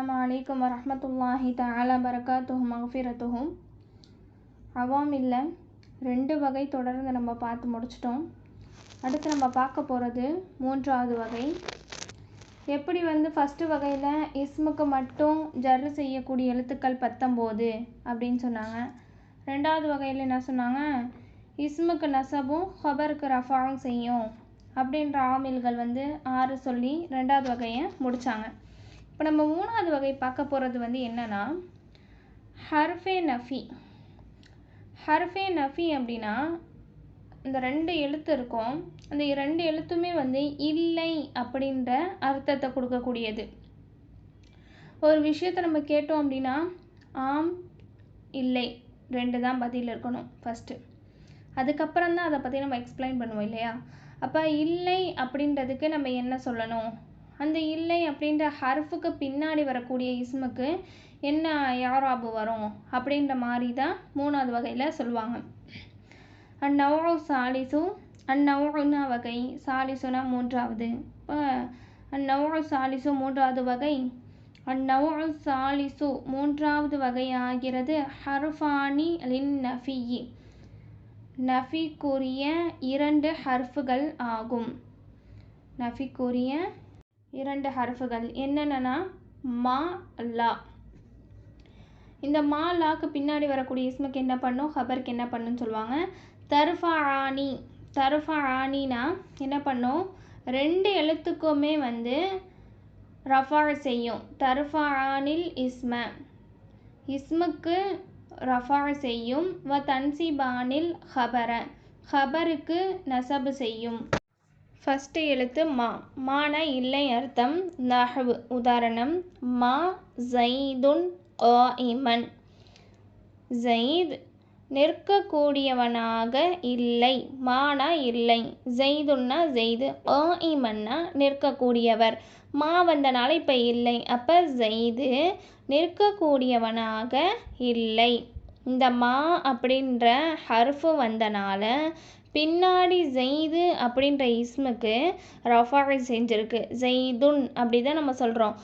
அஸ்லாம் அலைக்கும் வரஹ்மத்துல்லாஹி தஆலா பரகாத்துஹு மக்ஃபிரத்துஹும் அவாமில்ல ரெண்டு வகை தொடர்ந்து நம்ம பார்த்து முடிச்சிட்டோம். அடுத்து நம்ம பார்க்க போகிறது மூன்றாவது வகை. எப்படி வந்து ஃபஸ்ட்டு வகையில் இஸ்முக்கு மட்டும் ஜர்ரு செய்யக்கூடிய எழுத்துக்கள் பத்தொம்போது அப்படின்னு சொன்னாங்க. ரெண்டாவது வகையில் என்ன சொன்னாங்க? இஸ்முக்கு நசபும் ஹபருக்கு ரஃபாவும் செய்யும் அப்படின்ற ஆமில்கள் வந்து ஆறு சொல்லி ரெண்டாவது வகையை முடித்தாங்க இப்போ நம்ம மூணாவது வகை பார்க்க போகிறது வந்து என்னென்னா ஹர்ஃபே நஃபி. ஹர்ஃபே நஃபி அப்படின்னா இந்த ரெண்டு எழுத்து இருக்கும். அந்த ரெண்டு எழுத்துமே வந்து இல்லை அப்படின்ற அர்த்தத்தை கொடுக்கக்கூடியது. ஒரு விஷயத்தை நம்ம கேட்டோம் அப்படின்னா ஆம் இல்லை ரெண்டு தான் பதில் இருக்கணும் ஃபஸ்ட்டு அதுக்கப்புறம் தான் அதை பற்றி நம்ம எக்ஸ்பிளைன் பண்ணுவோம் இல்லையா? அப்போ இல்லை அப்படின்றதுக்கு நம்ம என்ன சொல்லணும்? அந்த இல்லை அப்படின்ற ஹர்ஃபுக்கு பின்னாடி வரக்கூடிய இஸ்முக்கு என்ன யாராபு வரும் அப்படின்ற மாதிரி தான் மூணாவது வகையில் சொல்லுவாங்க. அந்நவ் சாலிசு அந்நவ்னா வகை சாலிசுனா மூன்றாவது. இப்போ அந்நவ் சாலிசு மூன்றாவது வகை அந்நவ் சாலிசு மூன்றாவது வகை ஆகிறது ஹர்ஃபானி லின் நஃபியி நஃபிக்குரிய இரண்டு ஹர்ஃபுகள் ஆகும். நஃபிக்குரிய இரண்டு ஹர்ஃபுகள் என்னென்னா மா லா. இந்த மா லாக்கு பின்னாடி வரக்கூடிய இஸ்முக்கு என்ன பண்ணும்? ஹபருக்கு என்ன பண்ணுன்னு சொல்லுவாங்க. தர்ஃபா ஆணி தர்ஃபா ஆணினா என்ன பண்ணும்? ரெண்டு எழுத்துக்குமே வந்து ரஃபா செய்யும். தர்ஃபா ஆனில் இஸ்ம. இஸ்முக்கு ரஃபா செய்யும். வ தன்சிபானில் ஹபர. ஹபருக்கு நசபு செய்யும். ஃபஸ்ட்டு எழுத்து மா. மான இல்லை அர்த்தம். நஹ்வு. உதாரணம் மா ஜைதுன் இமன் ஜெயித் நிற்கக்கூடியவனாக இல்லை. மானா இல்லை. ஜெய்துன்னா ஜெய்து. இமன்னா நிற்கக்கூடியவர். மா வந்தனால இப்போ இல்லை. அப்போ ஜெய்து நிற்கக்கூடியவனாக இல்லை. இந்த மா அப்படின்ற ஹர்ஃபு வந்தனால பின்னாடி ஜெயிது அப்படின்ற இஸ்முக்கு ரஃபா செஞ்சிருக்கு. ஜெய்துன் அப்படி தான் நம்ம சொல்கிறோம்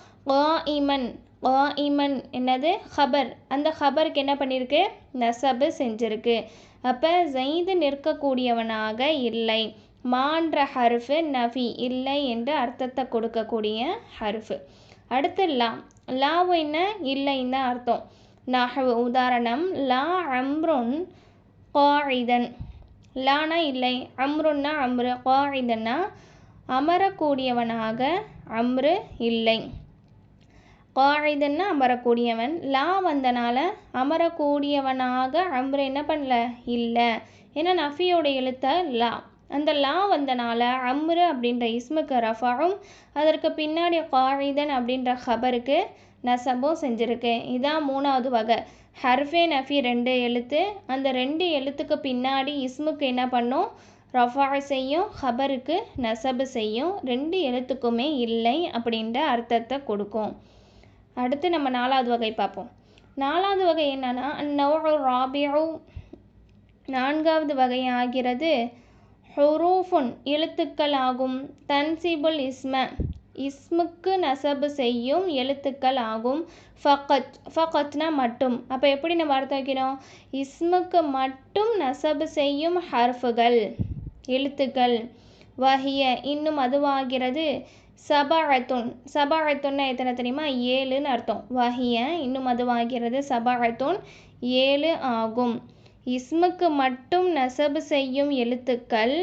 இமன் இமன் என்னது? ஹபர். அந்த ஹபருக்கு என்ன பண்ணியிருக்கு நசபு செஞ்சிருக்கு. அப்போ ஜெயிது நிற்கக்கூடியவனாக இல்லை. மான்ற ஹருஃபு நஃபி இல்லை என்று அர்த்தத்தை கொடுக்கக்கூடிய ஹருஃபு. அடுத்து லா. லாவு என்ன? இல்லைன்னு தான் அர்த்தம். நஹவு உதாரணம் லா அம்ருன் காயிதன். லானா இல்லை. அம்ருன்னா அம்ரு காயிதன்னா அமரக்கூடியவனாக அம்ரு இல்லை. காயிதன்னா அமரக்கூடியவன். லா வந்தனால அமரக்கூடியவனாக அம்ரு என்ன பண்ணல? இல்லை. ஏன்னா நஃபியோட எழுத்த லா. அந்த லா வந்தனால அம்ரு அப்படின்ற இஸ்முக்கு ரஃபாவும் அதற்கு பின்னாடி காயிதன் அப்படின்ற ஹபருக்கு நசபும் செஞ்சுருக்கு. இதான் மூணாவது வகை. ஹர்ஃபே நஃபி ரெண்டு எழுத்து. அந்த ரெண்டு எழுத்துக்கு பின்னாடி இஸ்முக்கு என்ன பண்ணும்? ரஃபா செய்யும் ஹபருக்கு நசபு செய்யும். ரெண்டு எழுத்துக்குமே இல்லை அப்படின்ற அர்த்தத்தை கொடுக்கும். அடுத்து நம்ம நாலாவது வகை பார்ப்போம். நாலாவது வகை என்னன்னா நவ் ராபியு நான்காவது வகை ஆகிறது ஹுரூஃபுன் எழுத்துக்கள் ஆகும் தன்சிபுல் இஸ்ம. இஸ்முக்கு நசபு செய்யும் எழுத்துக்கள் ஆகும். ஃபகத் ஃபகத்னா மட்டும். அப்போ எப்படி நம்ம அர்த்தம் வைக்கணும் இஸ்முக்கு மட்டும் நசபு செய்யும் ஹர்ஃபுகள் எழுத்துக்கள். வஹிய இன்னும் அதுவாகிறது சபாழத்துன் சபாழத்துன்னா எத்தனை தெரியுமா? ஏழுன்னு அர்த்தம். வஹிய இன்னும் அதுவாகிறது சபாழத்துன் ஏழு ஆகும். இஸ்முக்கு மட்டும் நசபு செய்யும் எழுத்துக்கள்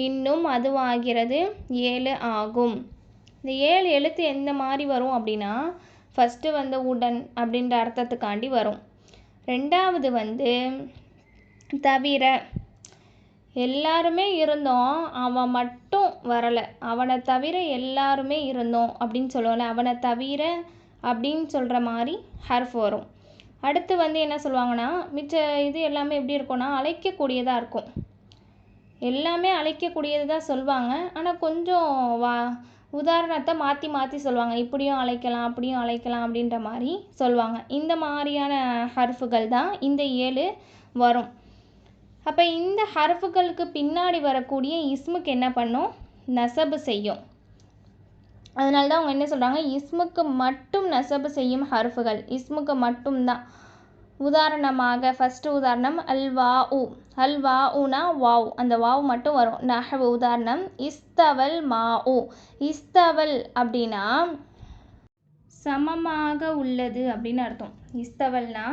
இன்னும் அதுவாகிறது ஏழு ஆகும். இந்த ஏழு எழுத்து எந்த மாதிரி வரும் அப்படின்னா ஃபஸ்ட்டு வந்து உடன் அப்படின்ற அர்த்தத்துக்காண்டி வரும். ரெண்டாவது வந்து தவிர எல்லாருமே இருந்தோம் அவன் மட்டும் வரலை. அவனை தவிர எல்லாருமே இருந்தோம் அப்படின்னு சொல்லுவோம்ல அவனை தவிர அப்படின்னு சொல்கிற மாதிரி ஹர்ஃப் வரும். அடுத்து வந்து என்ன சொல்லுவாங்கன்னா மிச்ச இது எல்லாமே எப்படி இருக்கும்னா அழைக்கக்கூடியதாக இருக்கும். எல்லாமே அழைக்கக்கூடியது தான் சொல்லுவாங்க. ஆனால் கொஞ்சம் வா உதாரணத்தை மாற்றி மாற்றி சொல்லுவாங்க. இப்படியும் அழைக்கலாம் அப்படியும் அழைக்கலாம் அப்படின்ற மாதிரி சொல்லுவாங்க. இந்த மாதிரியான ஹர்ஃபுகள் தான் இந்த ஏழு வரும். அப்போ இந்த ஹர்ஃபுகளுக்கு பின்னாடி வரக்கூடிய இஸ்முக்கு என்ன பண்ணும்? நசபு செய்யும். அதனால தான் அவங்க என்ன சொல்கிறாங்க இஸ்முக்கு மட்டும் நசபு செய்யும் ஹர்ஃபுகள். இஸ்முக்கு மட்டும்தான். உதாரணமாக ஃபஸ்ட்டு உதாரணம் அல் வா உ அல் வா உனா வாவ். அந்த வாவ் மட்டும் வரும். நஹவு உதாரணம் இஸ்தவல் மா உ இஸ்தவல் அப்படின்னா சமமாக உள்ளது அப்படின்னு அர்த்தம். இஸ்தவல்னா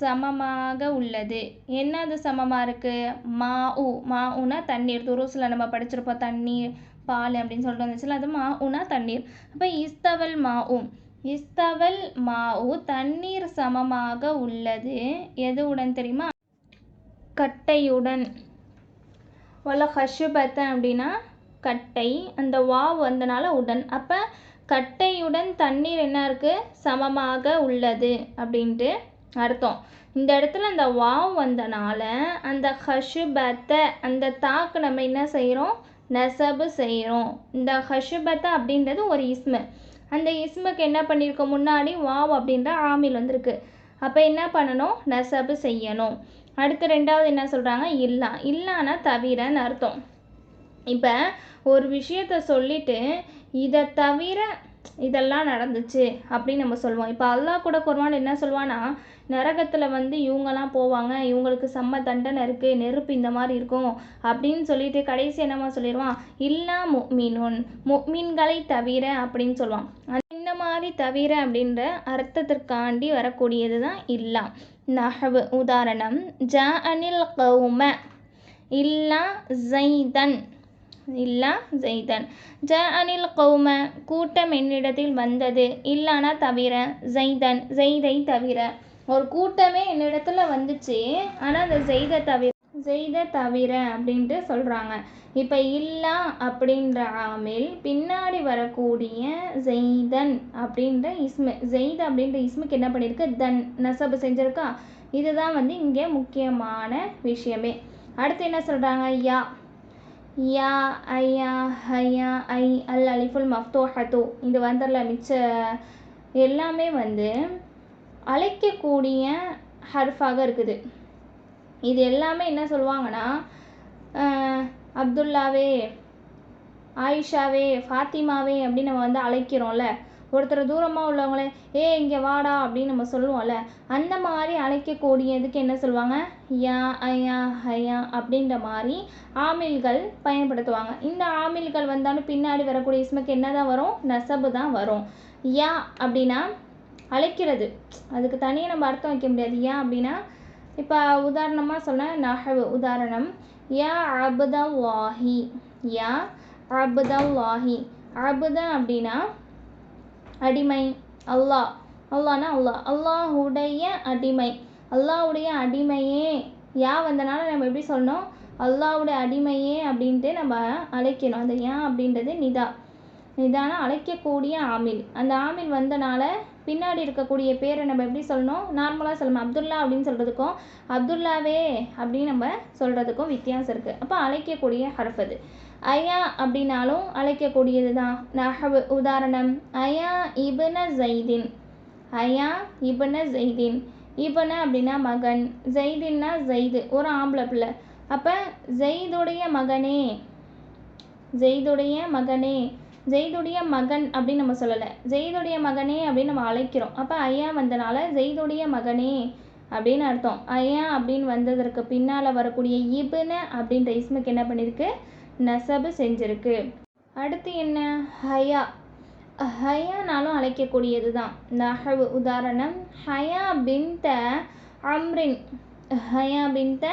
சமமாக உள்ளது. என்னது சமமாக இருக்குது மா உ மா உனா தண்ணீர். துருசில் நம்ம படிச்சிருப்போம் தண்ணீர் பால் அப்படின்னு சொல்லிட்டு வந்துச்சுல அது மா உனா தண்ணீர். அப்போ இஸ்தவல் மா உ இஸ்தவல் மாவு தண்ணீர் சமமாக உள்ளது. எதுவுடன் தெரியுமா? கட்டையுடன். வல ஹஷுபத்தன் அப்படின்னா கட்டை. அந்த வாவ் வந்தனால உடன். அப்போ கட்டையுடன் தண்ணீர் என்ன இருக்குது சமமாக உள்ளது அப்படின்ட்டு அர்த்தம். இந்த இடத்துல அந்த வாவ் வந்தனால அந்த ஹஷுபத்த அந்த தாக்கு நம்ம என்ன செய்கிறோம் நெசபு செய்கிறோம் இந்த ஹஷுபத்த அப்படின்றது ஒரு இஸ்மு. அந்த இஸ்முக்கு என்ன பண்ணியிருக்கோம் முன்னாடி வாவ் அப்படின்ற ஆமில் வந்திருக்கு. அப்போ என்ன பண்ணணும்? நெசபு செய்யணும். அடுத்து ரெண்டாவது என்ன சொல்கிறாங்க இல்லா. இல்லானா தவிரன்னு அர்த்தம். இப்போ ஒரு விஷயத்த சொல்லிட்டு இதை தவிர இதெல்லாம் நடந்துச்சு அப்படின்னு நம்ம சொல்லுவோம். இப்போ அல்லாஹ் கூட குர்ஆன் என்ன சொல்லுவான்னா நரகத்தில் வந்து இவங்கெல்லாம் போவாங்க இவங்களுக்கு செம்ம தண்டனை இருக்குது நெருப்பு இந்த மாதிரி இருக்கும் அப்படின்னு சொல்லிட்டு கடைசி என்னமா சொல்லிடுவான் இல்லா முக்மீனுன் முக்மீன்களை தவிர அப்படின்னு சொல்லுவான். இந்த மாதிரி தவிர அப்படின்ற அர்த்தத்திற்காண்டி வரக்கூடியது தான் இல்லா நஹவு உதாரணம் ஜ அனில் கௌம இல்லா ஜைதன் இல்லா ஜெய்தன். ஜ அனில் கௌம கூட்டம் என்னிடத்தில் வந்தது. இல்லானா தவிர ஜெய்தன் ஜெய்தை தவிர. ஒரு கூட்டமே என்னிடத்துல வந்துச்சு ஆனால் அந்த ஜெய்தை தவிர ஜெய்தை தவிர அப்படின்ட்டு சொல்கிறாங்க இப்போ இல்லா அப்படின்ற ஆமில் பின்னாடி வரக்கூடிய ஜெய்தன் அப்படின்ற இஸ்மு ஜெய்த் அப்படின்ற இஸ்முக்கு என்ன பண்ணியிருக்கு தன் நசபு செஞ்சுருக்கா? இதுதான் வந்து இங்கே முக்கியமான விஷயமே. அடுத்து என்ன சொல்கிறாங்க யா. யா ஐயா ஹையா ஐ அல் அலிஃபுல் மஃப்தோஹத்து. இது வந்துடல மிச்ச எல்லாமே வந்து அழைக்கக்கூடிய ஹர்ஃபாக இருக்குது. இது எல்லாமே என்ன சொல்லுவாங்கன்னா அப்துல்லாவே ஆயிஷாவே ஃபாத்திமாவே அப்படின்னு நம்ம வந்து அழைக்கிறோம்ல. ஒருத்தர் தூரமாக உள்ளவங்களே ஏ இங்கே வாடா அப்படின்னு நம்ம சொல்லுவோம்ல அந்த மாதிரி அழைக்கக்கூடியதுக்கு என்ன சொல்லுவாங்க? யா ஐயா ஐயா அப்படின்ற மாதிரி ஆமில்கள் பயன்படுத்துவாங்க. இந்த ஆமில்கள் வந்தாலும் பின்னாடி வரக்கூடிய இஸ்முக்கு என்ன தான் வரும்? நசபு தான் வரும். யா அப்படின்னா அழைக்கிறது. அதுக்கு தனியாக நம்ம அர்த்தம் வைக்க முடியாது. யா அப்படின்னா இப்போ உதாரணமாக சொன்ன நஹவு உதாரணம். யா அபுதல்லாஹி. யா அபுதல்லாஹி. அபுதா அப்படின்னா அடிமை. அல்லாஹ் அல்லானா அல்லாஹ் அல்லாஹுடைய அடிமை. அல்லாஹ்வுடைய அடிமையே. யா வந்தனால நம்ம எப்படி சொல்லணும்? அல்லாஹ்வுடைய அடிமையே அப்படின்ட்டு நம்ம அழைக்கணும். அந்த ஏன் அப்படின்றது நிதா. நிதானா அழைக்கக்கூடிய ஆமில். அந்த ஆமில் வந்தனால பின்னாடி இருக்கக்கூடிய பேரை நம்ம எப்படி சொல்லணும்? நார்மலாக சொல்லணும். அப்துல்லா அப்படின்னு சொல்கிறதுக்கும் அப்துல்லாவே அப்படின்னு நம்ம சொல்கிறதுக்கும் வித்தியாசம் இருக்குது அப்போ அழைக்கக்கூடிய ஹர்ஃப் அது. அயா அப்படின்னாலும் அழைக்கக்கூடியது தான் நஹவு உதாரணம் அயா இபன ஜெய்தின். அயா இபன ஜெய்தின். இபன அப்படின்னா மகன். ஜெய்தின்னா ஜெய்து ஒரு ஆம்பளை பிள்ளை. அப்போ ஜெய்துடைய மகனே. ஜெய்துடைய மகனே. ஜெய்துடைய மகன் அப்படின்னு நம்ம சொல்லலை. ஜெய்துடைய மகனே அப்படின்னு நம்ம அழைக்கிறோம். அப்போ ஐயா வந்தனால ஜெய்துடைய மகனே அப்படின்னு அர்த்தம். ஐயா அப்படின்னு வந்ததற்கு பின்னால் வரக்கூடிய இபுன அப்படின்ற இஸ்முக்கு என்ன பண்ணியிருக்கு நசபு செஞ்சிருக்கு. அடுத்து என்ன? ஹயா. ஹயானாலும் அழைக்கக்கூடியது தான் நஹவு உதாரணம் ஹயா பின்த அம்ரின். ஹயா பின்த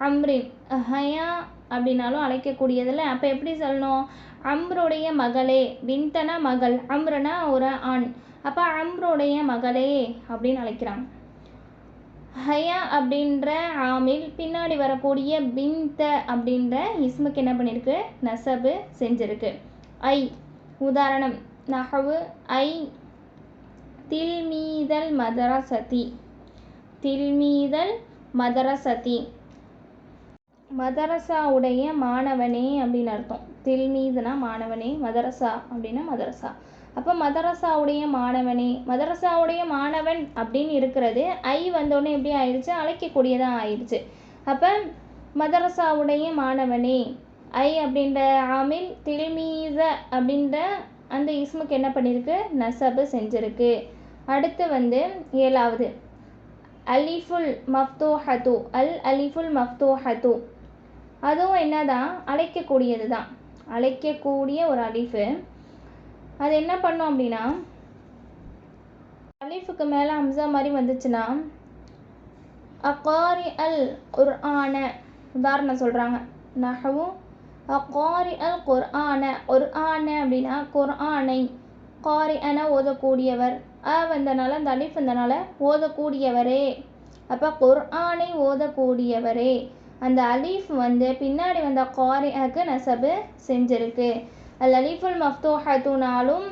அம்ரின். ஹயா அப்படின்னாலும் அழைக்கக்கூடியதில்ல. அப்போ எப்படி சொல்லணும்? அம்ருடைய மகளே. பின்தனா மகள். அம்ருனா ஒரு ஆண். அப்போ அம்ருடைய மகளே அப்படின்னு அழைக்கிறாங்க. ஹயா அப்படின்ற ஆமில் பின்னாடி வரக்கூடிய பின்த அப்படின்ற இஸ்முக்கு என்ன பண்ணியிருக்கு நசபு செஞ்சிருக்கு. ஐ உதாரணம் நகவு ஐ தில்மீதல் மதரசதி. தில்மீதல் மதரசதி. மதரசாவுடைய மாணவனே அப்படின்னு அர்த்தம். தில்மீதுனா மாணவனே மதரசா அப்படின்னா மதரசா. அப்போ மதரசாவுடைய மாணவனே மதரசாவுடைய மாணவன் அப்படின்னு இருக்கிறது ஐ வந்தோடனே எப்படி ஆயிடுச்சு? அழைக்கக்கூடியதாக ஆயிடுச்சு. அப்போ மதரசாவுடைய மாணவனே ஐ அப்படின்ற ஆமில் தில்மீத அப்படின்ற அந்த இஸ்முக்கு என்ன பண்ணியிருக்கு நசபு செஞ்சிருக்கு. அடுத்து வந்து ஏழாவது. அலிஃபுல் மஃப்தோ ஹது அல் அலிஃபுல் மஃப்தோ ஹது அதுவும் என்னதான்? அழைக்கக்கூடியது தான் அழைக்கக்கூடிய ஒரு அலிஃபு. அது என்ன பண்ணோம் அப்படின்னா அலிஃபுக்கு மேலே அம்சா மாதிரி வந்துச்சுன்னா அகாரி அல் குர்ஆன உதாரணம் சொல்கிறாங்க நகவும் அகாரி அல் குர்ஆன ஒரு ஆன அப்படின்னா குர்ஆனை காரி அன ஓதக்கூடியவர். அ வந்தனால அந்த அலிஃப் வந்தனால ஓதக்கூடியவரே. அப்போ குர்ஆனை ஓதக்கூடியவரே. அந்த அலீஃப் வந்து பின்னாடி வந்த காரிஅக்கு நசபு செஞ்சிருக்கு. அல் அலீஃபுல் மஃப்தூஹத்துனாலும்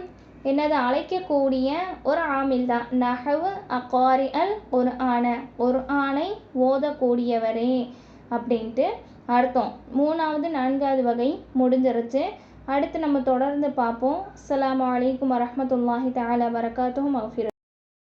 என்னது அழைக்கக்கூடிய ஒரு ஆமில் தான் நஹவு அக்காரி அல் ஒரு ஆன ஒரு ஆணை ஓதக்கூடியவரே அப்படின்ட்டு அர்த்தம். மூணாவது நான்காவது வகை முடிஞ்சிருச்சு. அடுத்து நம்ம தொடர்ந்து பார்ப்போம். அஸ்ஸலாமு வலைக்கம் வரமத்துல்லாஹி தாலா வரகாத்தும் மஃபிர்